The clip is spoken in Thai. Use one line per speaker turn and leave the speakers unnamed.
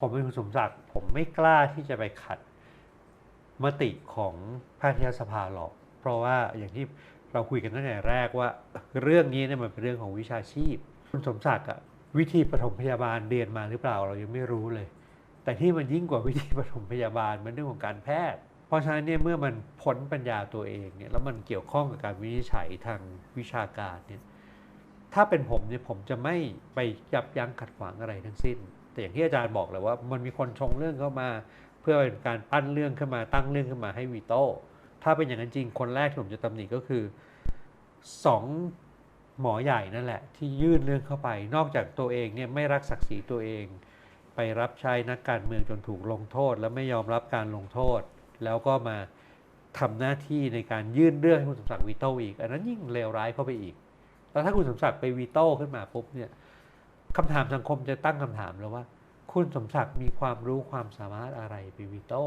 ผมเป็นคุณสมศักดิ์ผมไม่กล้าที่จะไปขัดมติของแพทยสภาหรอก เพราะว่าอย่างที่เราคุยกันตั้งแต่แรกว่าเรื่องนี้เนี่ยมันเป็นเรื่องของวิชาชีพ คุณสมศักดิ์อะวิธีปฐมพยาบาลเรียนมาหรือเปล่าเรายังไม่รู้เลย แต่ที่มันยิ่งกว่าวิธีปฐมพยาบาลมันเรื่องของการแพทย์ เพราะฉะนั้นเนี่ยเมื่อมันพ้นปัญญาตัวเองเนี่ยแล้วมันเกี่ยวข้องกับการวินิจฉัยทางวิชาการเนี่ยถ้าเป็นผมเนี่ยผมจะไม่ไปยับยั้งขัดขวางอะไรทั้งสิ้น แต่อย่างที่อาจารย์บอกเลยว่ามันมีคนชงเรื่องเข้ามา เพื่อเป็นการปั้นเรื่องขึ้นมาตั้งเรื่องขึ้นมาให้วีโต้ถ้าเป็นอย่างนั้นจริงคนแรกที่ผมจะตำหนิก็คือสองหมอใหญ่นั่นแหละ ที่ยื่นเรื่องเข้าไป นอกจากตัวเองเนี่ยไม่รักศักดิ์ศรีตัวเอง ไปรับใช้นักการเมืองจนถูกลงโทษ แล้วไม่ยอมรับการลงโทษ แล้วก็มาทำหน้าที่ในการยื่นเรื่องให้คุณสมศักดิ์วีโต้อีก อันนั้นยิ่งเลวร้ายเข้าไปอีกแล้วถ้าคุณสมศักดิ์ไปวีโต้ขึ้นมาปุ๊บเนี่ย คำถามสังคมจะตั้งคำถามแล้วว่า คุณสมศักดิ์มีความรู้ความสามารถอะไรปีวิโต้